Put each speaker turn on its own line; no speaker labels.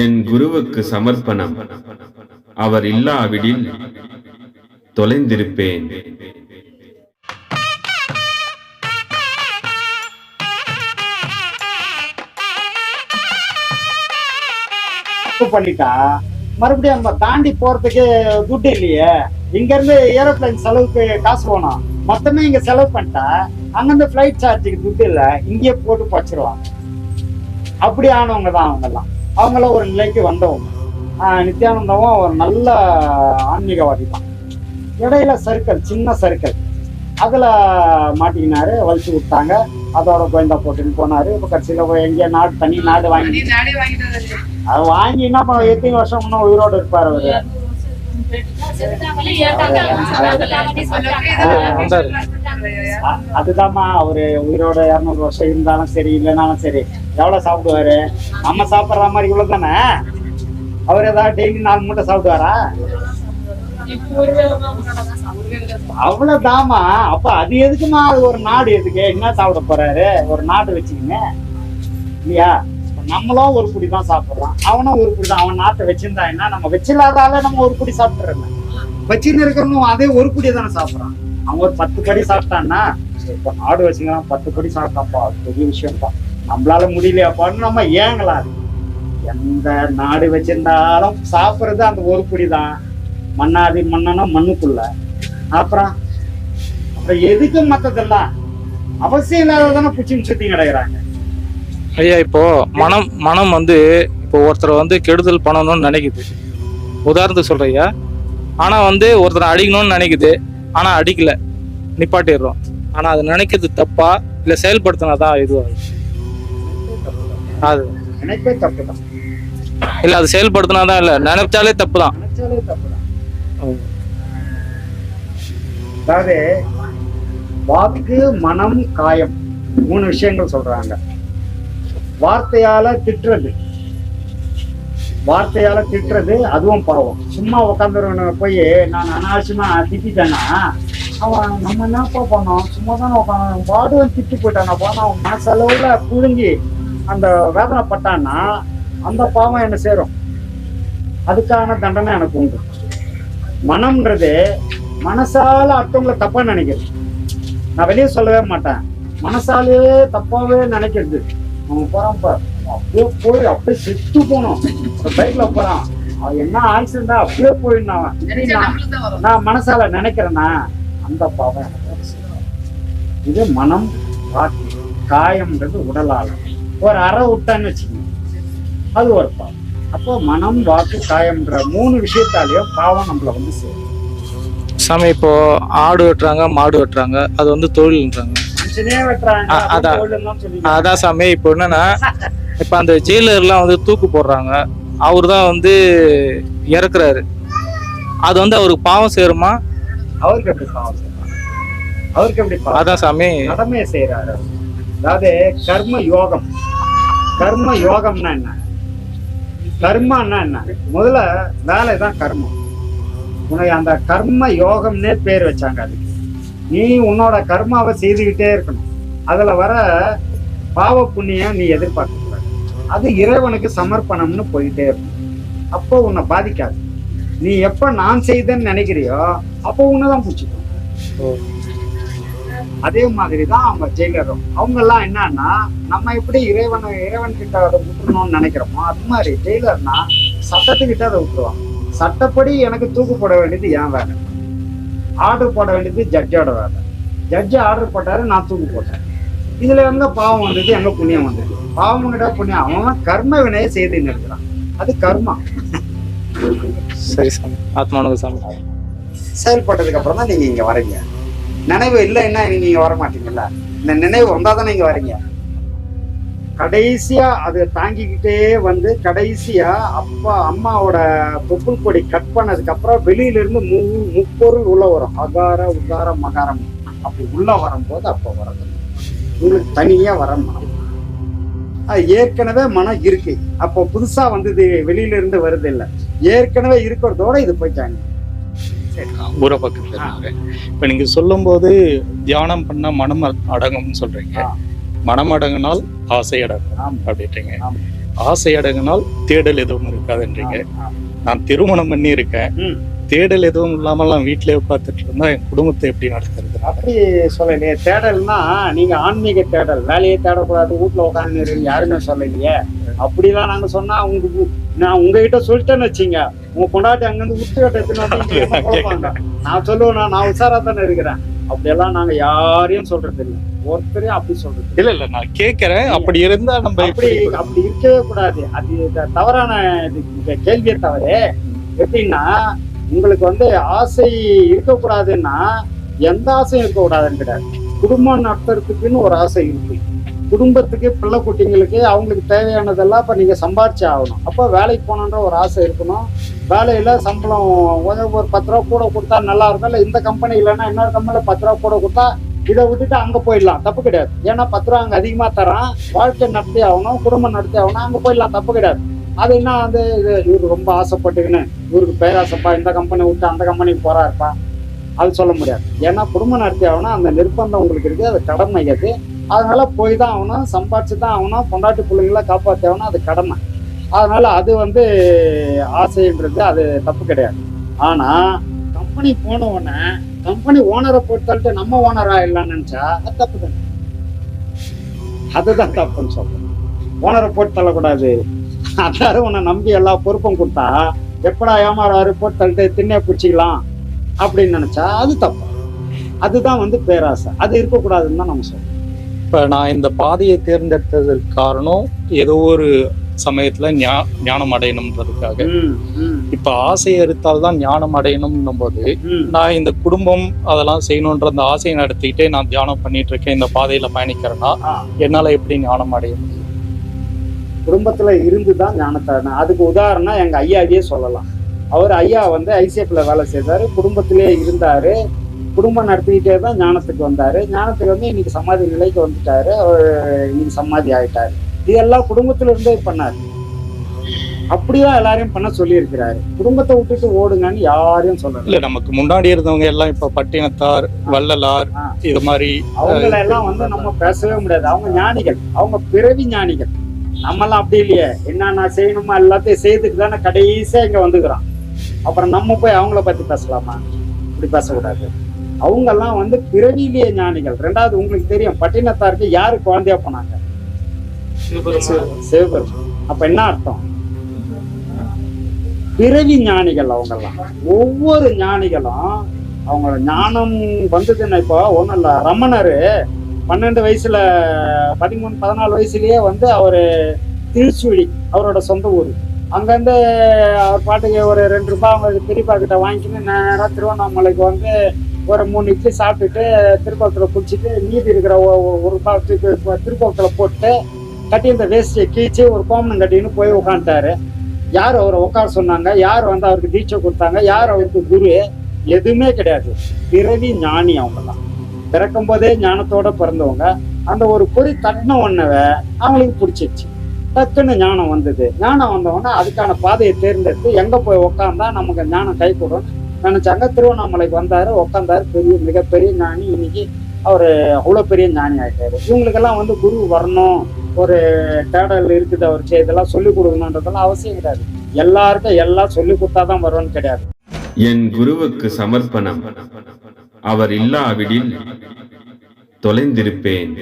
என் குருவுக்கு சமர்ப்பணம். அவர் இல்லாவிடில் தொலைந்திருப்பேன்.
பண்ணிட்டா? மறுபடியும் நம்ம தாண்டி போறதுக்கு துட்டு இல்லையே? இங்க இருந்து ஏரோப்ளைன் செலவுக்கு காசு போனோம் மொத்தமே இங்க செலவு பண்ணிட்டா அங்கிருந்து ஃபிளைட் சார்ஜுக்கு துட்டு இல்லை இங்கேயே போட்டு பச்சிருவாங்க அப்படி ஆனவங்க தான் அவங்க எல்லாம் அவங்களாம் ஒரு நிலைக்கு வந்தவங்க. நித்யானந்தமும் ஒரு நல்ல ஆன்மீகவாதி தான். இடையில சர்க்கிள் சின்ன சர்க்கிள் அதுல மாட்டிக்கினாரு வலிச்சு விட்டாங்க. அதோட கோயந்தா போட்டுன்னு போனாரு. இப்ப கடைசியில போய் எங்கேயோ நாடு தனி நாடு வாங்கி அது வாங்கி என்ன பண்ண எத்தனை வருஷம் இன்னும் உயிரோடு இருப்பாரு அவரு? அ- அதுதாம்மா அவரு உயிரோட இரநூறு வருஷம் இருந்தாலும் சரி இல்லைனாலும் சரி எவ்வளவு சாப்பிடுவாரு? நம்ம சாப்பிடுற மாதிரி இவ்வளவு தானே அவர் ஏதாவது டெய்லி நாலு மூட்டை சாப்பிடுவாரா? அவ்வளவுதாம்மா. அப்ப அது எதுக்குமா அது ஒரு நாடு எதுக்கு? என்ன சாப்பிட போறாரு? ஒரு நாடு வச்சுக்கிங்க இல்லையா? நம்மளும் ஒரு குடி தான் சாப்பிடுறோம். அவனும் ஒரு குடி தான். அவன் நாட்டை வச்சிருந்தா என்ன? நம்ம வச்சில்லாதால நம்ம ஒரு குடி சாப்பிட்டுறோம். வச்சுன்னு இருக்கிறவனும் அதே ஒரு குடியை தானே சாப்பிடுறான். அவன் ஒரு பத்து படி சாப்பிட்டான்னா இப்ப நாடு வச்சுக்கலாம் பத்து படி சாப்பிட்டாப்பா பெரிய விஷயம் தான் நம்மளால முடியலையாப்பான்னு நம்ம ஏங்கலாம் அது எந்த நாடு வச்சிருந்தாலும் சாப்பிட்றது அந்த ஒரு குடி தான் மண்ணாதி மண்ணனா மண்ணுக்குள்ள. அப்புறம் அப்புறம் எதுக்கு மத்ததெல்லாம்? அவசியம் இல்லாததானே புச்சின்னு சுத்தி கிடைக்கிறாங்க
ஐயா இப்போ மனம் மனம் வந்து இப்போ ஒருத்தர் வந்து கெடுதல் பண்ணணும்னு நினைக்குது. உதாரணத்துக்கு சொல்றையா ஐயா. ஆனா வந்து ஒருத்தரை அடிக்கணும்னு நினைக்குது. ஆனா அடிக்கல. நிப்பாட்டிடுறோம். ஆனா அது நினைக்கிறது தப்பா? இல்ல செயல்படுத்தினாதான் இதுவாகுது அது.
நினைப்பே தப்பு தான்
இல்ல அது இல்ல. தப்பு தான்
நினைச்சாலே தப்பு தான் அதாவது வாக்கு மனம் காயம். மூணு விஷயங்கள் சொல்றாங்க. வார்த்தையால திட்டுறது. வார்த்தையால திட்டுறது அதுவும் பாவம். சும்மா உட்காந்துருவன போய் நான் அனாவசியமா திட்டிட்டேன்னா அவன் நம்ம என்னப்பா பண்ணோம்? சும்மா தானே உட்காந்து பாடுவன் திட்டி போயிட்டானா போனா அவன் மனசளவுல புழுங்கி அந்த வேதனை பட்டான்னா அந்த பாவம் என்ன சேரும்? அதுக்கான தண்டனை எனக்கு உண்டு. மனம்ன்றது மனசால அடுத்தவங்களை தப்பா நினைக்கிறது. நான் வெளியே சொல்லவே மாட்டேன். மனசாலேயே தப்பாவே நினைக்கிறது. அவன் போறான் பார். அப்படியே போய் அப்படியே செத்து போனோம். பைக்ல போறான். அவன் என்ன ஆக்சிடென்டா அப்படியே போயிடணும் நான்
நம்மளுக்கு தான் வரும்.
நான் மனசால நினைக்கிறேன்னா அந்த பாவம். இது மனம் வாக்கு காயம்ன்றது உடலால. ஒரு அறை விட்டான்னு வச்சுக்கோங்க. அது ஒரு பாவம். அப்போ மனம் வாக்கு காயம்ன்ற மூணு விஷயத்தாலேயும் பாவம் நம்மள வந்து சேரும்.
சாமி இப்போ ஆடு வெட்டுறாங்க மாடு வெட்டுறாங்க. அது வந்து தொழில்ன்றாங்க.
மனுஷனே வெட்டுறாங்க.
அ- அதான். அதான் சாமி இப்போ என்னன்னா இப்போ அந்த ஜெயிலர்லாம் வந்து தூக்கு போடுறாங்க. அவர் தான் வந்து இறக்குறாரு. அது வந்து அவருக்கு பாவம் சேருமா
அவருக்கு எப்படி பாவம் செய்யலாம் அவருக்கு எப்படி
அதான் சாமி.
கடமையை செய்யறாரு. அதாவது கர்ம யோகம். கர்ம யோகம்னா என்ன? கர்மான்னா என்ன? முதல்ல வேலை தான் கர்மம். உனக்கு அந்த கர்ம யோகம்னே பேர் வச்சாங்க அதுக்கு. நீ உன்னோட கர்மாவை செய்துக்கிட்டே இருக்கணும். அதுல வர பாவ புண்ணியம் நீ எதிர்பார்க்க அது இறைவனுக்கு சமர்ப்பணம்னு போயிட்டே இருக்கும். அப்போ உன்னை பாதிக்காது. நீ எப்ப நான் செய்தேன்னு நினைக்கிறியோ அப்போ உன்னதான் பிடிச்சிக்கும். அதே மாதிரி தான் அவங்க ஜெயிலரும். அவங்க எல்லாம் என்னன்னா நம்ம எப்படி இறைவனை இறைவன் கிட்ட அதை விட்டுறணும்னு நினைக்கிறோமோ அது மாதிரி ஜெயிலர்னா சட்டத்துக்கிட்ட அதை விட்டுருவாங்க. சட்டப்படி எனக்கு தூக்கு போட வேண்டியது என் வேலை. ஆர்டர் போட வேண்டியது ஜட்ஜோட வேலை. ஜட்ஜ் ஆர்டர் போட்டாரு நான் தூக்கு போட்டேன். இதுல எங்க பாவம் வந்தது எங்க புண்ணியம் வந்தது? பாவம் பண்ணிட்டா புண்ணியம். அவன் கர்ம வினையை செய்து நிறுத்துறான் அது கர்மா.
சரி சாமி ஆத்மானுக்கு சாமி
செயல்பட்டதுக்கு அப்புறம் தான் நீங்க இங்க வரீங்க. நினைவு இல்லைன்னா நீங்க இங்க வர மாட்டீங்கல்ல இந்த நினைவு வந்தா தான் நீங்க வரீங்க. கடைசியா அது தாங்கிக்கிட்டே வந்து கடைசியா அப்பா அம்மாவோட தொப்புள் கொடி கட் பண்ணதுக்கு அப்புறம் வெளியில இருந்து மு முப்பொருள் உள்ள வரும். அகார உகார மகாரம். அப்படி உள்ள வரும்போது அப்போ வரது உங்களுக்கு தனியா வர மனம். ஏற்கனவே மனம் இருக்கு. அப்போ புதுசா வந்தது வெளியில இருந்து வருது இல்ல ஏற்கனவே இருக்கிறதோட இது போயிட்டாங்க.
ஊரை பக்கத்துல இப்ப நீங்க சொல்லும்போது தியானம் பண்ணா மனம் அடங்கும்னு சொல்றீங்க. மனம் அடங்கினால் ஆசை அடங்கும். அப்படின்றீங்க. ஆசை அடங்கினால் தேடல் எதுவும் இருக்காதுன்றீங்க. நான் திருமணம் பண்ணி இருக்கேன். தேடல் எதுவும் இல்லாமல் நான் வீட்டிலே உட்காந்துட்டு இருந்தா என் குடும்பத்தை எப்படி நடத்துறது?
அப்படி சொல்லலையே தேடல்னா நீங்க ஆன்மீக தேடல் வேலையை தேடக்கூடாது வீட்டுல உட்காந்து யாருமே சொல்லலையே. அப்படிலாம் நாங்க சொன்னா உங்க கு- நான் உங்ககிட்ட சொல்லிட்டேன்னு வச்சீங்க. உங்க பொண்டாட்டி அங்கிருந்து விட்டு கட்ட எடுத்துன்னு வந்து இங்க என்ன குழப்பாங்க. நான் சொல்லுவேன் நான் நான் உஷாரா தானே இருக்கிறேன். அப்படியெல்லாம் நாங்க யாரையும் சொல்றது இல்லை. ஒருத்தரையும் அப்படி சொல்றது இல்ல.
இல்ல நான் கேட்கறேன் அப்படி இருந்தா நம்ம
அப்படி
எப்படி
அப்படி இருக்கவே கூடாது. அது தவறான கேள்வியே தவறு. எப்படின்னா உங்களுக்கு வந்து ஆசை இருக்கக்கூடாதுன்னா எந்த ஆசையும் இருக்கக்கூடாதுன்னு கிடையாது. குடும்பம் நடத்துறதுக்குன்னு ஒரு ஆசை இருக்கு. குடும்பத்துக்கு பிள்ளை குட்டிங்களுக்கு அவங்களுக்கு தேவையானதெல்லாம் இப்போ நீங்கள் சம்பாரிச்சு ஆகணும். அப்போ வேலைக்கு போகணுன்ற ஒரு ஆசை இருக்கணும். வேலையில் சம்பளம் ஒரு பத்து ரூபா கூட கொடுத்தா நல்லா இருக்கும். இல்லை இந்த கம்பெனி இல்லைன்னா இன்னொரு கம்பெனியில் பத்து ரூபா கூட கொடுத்தா இதை விட்டுட்டு அங்கே போயிடலாம். தப்பு கிடையாது. ஏன்னா பத்து ரூபா அங்கே அதிகமாக தரான். வாழ்க்கை நடத்தி ஆகணும். குடும்பம் நடத்தி ஆகணும். அங்கே போயிடலாம். தப்பு கிடையாது. அது என்ன வந்து இது இவருக்கு ரொம்ப ஆசைப்பட்டுக்கின்னு இவருக்கு பேராசப்பா இந்த கம்பெனி விட்டு அந்த கம்பெனிக்கு போகிறாருப்பா அது சொல்ல முடியாது. ஏன்னா குடும்பம் நடத்தி ஆகணும் அந்த நிர்பந்தம் உங்களுக்கு இருக்குது அது கடமை அது. அதனால போய் தான் ஆகணும் சம்பாதிச்சு தான் ஆகணும் பொண்டாட்டி பிள்ளைங்கள காப்பாற்றி ஆகணும் அது கடமை. அதனால அது வந்து ஆசைன்றது அது தப்பு கிடையாது. ஆனா கம்பெனி போன உடனே கம்பெனி ஓனரை பொறுத்தளவுக்கு நம்ம ஓனரா இல்லைன்னு நினைச்சா அது தப்பு தானே. அதுதான் தப்புன்னு சொல்றேன். ஓனரை போட்டு தள்ளக்கூடாது அதாரு உன்னை நம்பி எல்லா பொறுப்பும் கொடுத்தா எப்படா ஏமாறாரு போட்டு தள்ளிட்டு திண்ணே பிடிச்சிக்கலாம். அப்படின்னு நினைச்சா அது தப்பு. அதுதான் வந்து பேராசை. அது இருக்கக்கூடாதுன்னு தான் நம்ம சொல்றோம்.
இப்ப நான் இந்த பாதையை தேர்ந்தெடுத்ததற்கு காரணம் ஏதோ ஒரு சமயத்துல ஞானம் அடையணும்ன்றதுக்காக இப்ப ஆசை எடுத்தால் தான் ஞானம் அடையணும்னும் போது. நான் இந்த குடும்பம் அதெல்லாம் செய்யணுன்ற அந்த ஆசையை நடத்திக்கிட்டே நான் தியானம் பண்ணிட்டு இருக்கேன் இந்த பாதையில பயணிக்கிறேன்னா என்னால எப்படி ஞானம் அடைய முடியும்?
குடும்பத்துல இருந்து தான் ஞானத்தை. அதுக்கு உதாரணம் எங்க ஐயாவையே சொல்லலாம். அவர் ஐயா வந்து ஐசிஎஃப்ல வேலை செய்தாரு குடும்பத்திலே இருந்தாரு. குடும்பம் நடத்திக்கிட்டே தான் ஞானத்துக்கு வந்தாரு. ஞானத்துக்கு வந்து இன்னைக்கு சமாதி நிலைக்கு வந்துட்டாரு. அவர் இன்னைக்கு சமாதி ஆயிட்டாரு. இதெல்லாம் குடும்பத்துல இருந்தே பண்ணாரு. அப்படிதான் எல்லாரையும் பண்ண சொல்லி இருக்கிறாரு குடும்பத்தை விட்டுட்டு ஓடுங்கன்னு யாரையும் சொல்லல.
இல்ல நமக்கு முன்னாடி இருந்தவங்க எல்லாம் இப்ப பட்டினத்தார் வள்ளலார். இது மாதிரி
அவங்கள எல்லாம் வந்து நம்ம பேசவே முடியாது. அவங்க ஞானிகள். அவங்க பிறவி ஞானிகள். நம்மெல்லாம் அப்படி இல்லையே. என்னென்ன செய்யணுமா எல்லாத்தையும் செய்துட்டு தானே கடைசியா இங்க வந்துக்கிறோம். அப்புறம் நம்ம போய் அவங்கள பத்தி பேசலாமா? இப்படி பேசக்கூடாது. அவங்க எல்லாம் வந்து பிறவிலேயே ஞானிகள். ரெண்டாவது உங்களுக்கு தெரியும் பட்டினத்தாருக்கு யாரு குழந்தையா போனாங்க? சிவபெருமான். அப்ப என்ன அர்த்தம்? பிறவி ஞானிகள் அவங்கெல்லாம். ஒவ்வொரு ஞானிகளும் அவங்க ஞானம் வந்ததுன்னா இப்போ ஒன்றும் இல்லை. ரமணர் பன்னெண்டு வயசுல பதிமூணு பதினாலு வயசுலயே வந்து அவர் திருச்சுழி அவரோட சொந்த ஊர். அங்கேருந்து அவர் பாட்டுக்கு ஒரு ரெண்டு ரூபாய் அவங்க பெரியப்பா கிட்ட வாங்கிக்கின்னு நேராக திருவண்ணாமலைக்கு வந்து ஒரு மூணு இட்லி சாப்பிட்டுட்டு திருக்கோளத்தில் குளிச்சுட்டு மீதி இருக்கிற ஒரு ரூபாய் திருப்பத்தில் போட்டு கட்டி இந்த வேஸ்டியை கீச்சு ஒரு கோமனம் கட்டின்னு போய் உட்காந்துட்டாரு யார் அவரை உட்கார சொன்னாங்க? யார் வந்து அவருக்கு தீட்சை கொடுத்தாங்க? யார் அவருக்கு குரு? எதுவுமே கிடையாது. பிறவி ஞானி அவங்கெல்லாம் பிறக்கும் போதே ஞானத்தோட பிறந்தவங்க. அந்த ஒரு பொறி தட்டின உடனே அவங்களுக்கு பிடிச்சிருச்சு. டக்குன்னு ஞானம் வந்தது. ஞானம் வந்தவொடனே அதுக்கான பாதையை தேர்ந்தெடுத்து எங்க போய் உக்காந்தா நமக்கு ஞானம் கை கொடுன்னு நினைச்சாங்க. திருவண்ணாமலைக்கு வந்தாரு உக்காந்தாரு. பெரிய மிகப்பெரிய ஞானி. இன்னைக்கு அவரு அவ்வளோ பெரிய ஞானி ஆயிட்டாரு. இவங்களுக்கெல்லாம் வந்து குரு வரணும் ஒரு தேடல் இருக்குது அவருக்கு. இதெல்லாம் சொல்லி கொடுக்கணுன்றதெல்லாம் அவசியம் கிடையாது. எல்லாருக்கும் எல்லாம் சொல்லி கொடுத்தாதான் வரும்னு கிடையாது.
என் குருவுக்கு சமர்ப்பணம். அவர் இல்லாவிடில் தொலைந்திருப்பேன்.